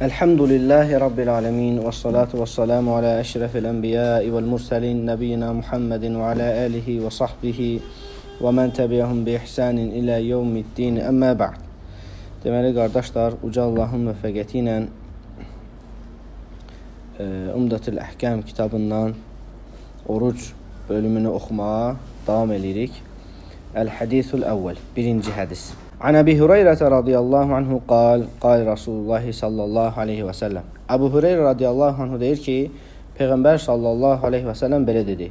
Elhamdülillahi Rabbil alemin ve salatu ve selamu ala eşrefil enbiyai vel murselin nebiyina Muhammedin ve ala alihi ve sahbihi ve men tebiyahum bi ihsanin ila yevmiddin emma ba'd. Demeli kardeşler Uca Allah'ın müffəqəti ilə e, Umdatül Əhkam kitabından oruç bölümünü oxumağa davam edirik. El-Hadisul Əvvəl, birinci hədis. An Əbi Hüreyrə radiyallahu anhu qal, qal Rasulullah sallallahu aleyhi və səlləm. Əbu Hüreyrə radiyallahu anhu deyir ki, Peyğəmbər sallallahu aleyhi və səlləm belə dedi.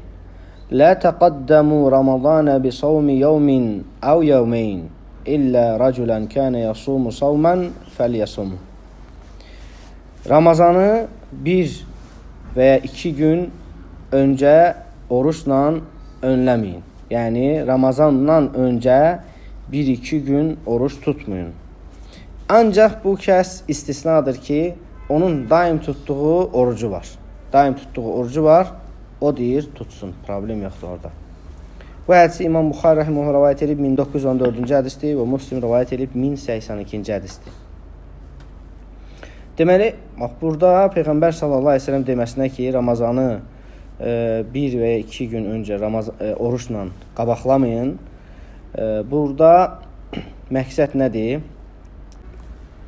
La taqaddamu Ramazana bi savmi yawmin aw yawmayn illə raculan kana yasumu savman felyasum. Ramazanı bir və ya iki gün öncə oruçla önləməyin. Yəni Ramazandan öncə 1-2 gün oruç tutmayın. Ancaq bu kəs istisnadır ki, onun daim tutduğu orucu var. Daim tutduğu orucu var. O deyir tutsun. Problem yoxdur orada. Bu hədisi İmam Buxari rəhməhullah rivayet edib 1914-cü hədisdir və Müslim rivayet edib 1082-ci hədisdir. Deməli, bax burada Peyğəmbər sallallahu əleyhi və səlləm deməsinə ki, Ramazanı e, bir və ya iki gün öncə Ramazan e, oruçla qabaqlamayın. Burada məqsəd nədir?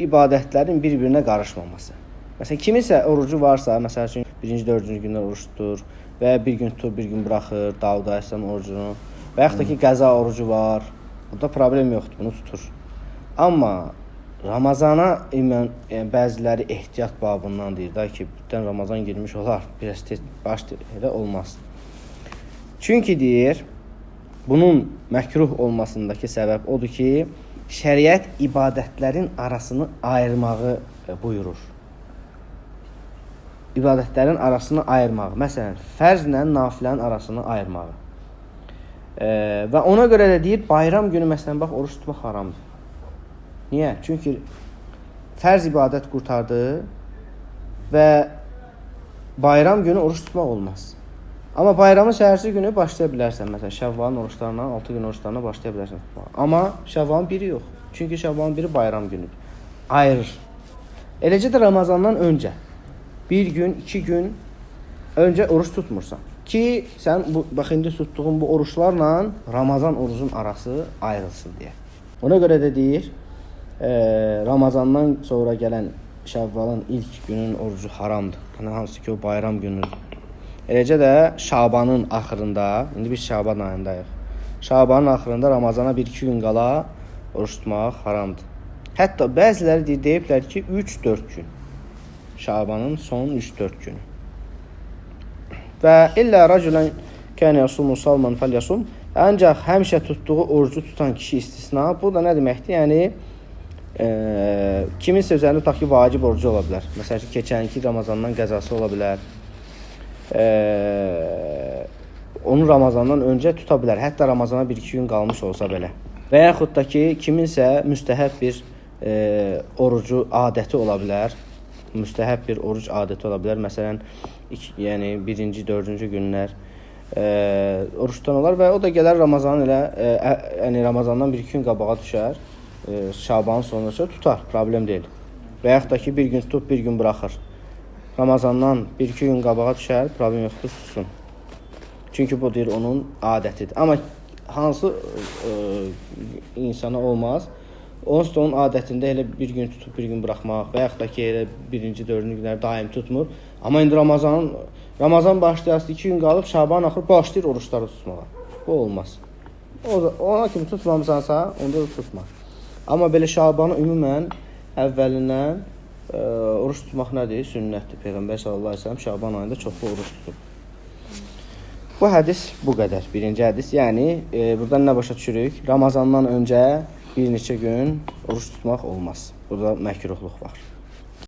İbadətlərin bir-birinə qarışmaması. Məsələn, kimisə orucu varsa, məsəl üçün birinci, dördüncü gündə oruç tutur və ya bir gün tutur, bir gün buraxır, Davud Əleyhisselam orucunu və yaxud da ki, qəza orucu var. Burada problem yoxdur, bunu tutur. Amma Ramazana imən yəni bəziləri ehtiyat babından deyir da ki, birdən Ramazan girmiş olar, biraz tez baş elə olmaz. Çünki deyir, bunun məkruh olmasındakı səbəb odur ki, şəriət ibadətlərin arasını ayırmağı e, buyurur. İbadətlərin arasını ayırmağı. Məsələn, fərzlə nafilənin arasını ayırmağı. E, və ona görə də deyir, bayram günü məsələn bax oruç tutmaq haramdır. Niyə? Çünki fərz ibadət qurtardı və bayram günü oruç tutmaq olmaz. Amma bayramın səhərsi günü başlaya bilərsən. Məsələn, Şəvvalın oruçlarına, 6 gün oruçlarına başlaya bilərsən. Amma Şəvvalın biri yox. Çünki Şəvvalın biri bayram günüdür. Ayırır. Eləcə də Ramazandan öncə bir gün, iki gün öncə oruç tutmursan. Ki sən bu bax indi tutduğun bu oruçlarla Ramazan orucun arası ayrılsın deyə. Ona görə də deyir, e, Ramazandan sonra gələn Şəvvalın ilk günün orucu haramdır. Yəni hansı ki o bayram günüdür. Eləcə də Şabanın axırında, indi biz Şaban ayındayıq. Şabanın axırında Ramazana 1-2 gün qala oruç tutmaq haramdır. Hətta bəziləri deyir, deyiblər ki 3-4 gün. Şabanın son 3-4 günü. Və illə raculan kana yasumu salman falyasum. Ancaq həmişə tutduğu orucu tutan kişi istisna. Bu da nə deməkdir? Yəni e, kiminsə üzərində tutaq ki, vacib orucu ola bilər. Məsələn ki, keçənki Ramazandan qəzası ola bilər. E, onu Ramazandan öncə tuta bilər. Hətta Ramazana 1-2 gün qalmış olsa belə. Və yaxud da ki, kiminsə müstəhəb bir e, orucu adəti ola bilər. Müstəhəb bir oruc adəti ola bilər. Məsələn, iki, yəni 1-ci, 4-cü günlər e, oruç tutan olar və o da gələr Ramazan elə e, yəni Ramazandan 1-2 gün qabağa düşər. E, Şabanın sonunda tutar, problem deyil. Və yaxud da ki, bir gün tutub, bir gün buraxır. Ramazandan 1-2 gün qabağa düşər, problem yoxdur, tutsun. Çünki bu deyir onun adətidir. Amma hansı e, insana olmaz? Onsuz da onun adətində elə bir gün tutub bir gün buraxmaq və yaxud da ki, elə birinci, dördüncü günlər daim tutmur. Amma indi Ramazan Ramazan başlayası 2 gün qalıb Şaban axır başlayır oruçları tutmağa. Bu olmaz. O ona kimi tutmamısansa, onda da tutma. Amma belə Şabanı ümumən əvvəlindən ə, oruç tutmaq nədir? Sünnətdir. Peyğəmbər sallallahu əleyhi və səlləm Şaban ayında çoxlu oruç tutub. Bu hədis bu qədər. Birinci hədis. Yəni e, buradan nə başa düşürük? Ramazandan öncə bir neçə gün oruç tutmaq olmaz. Burada məkruhluq var.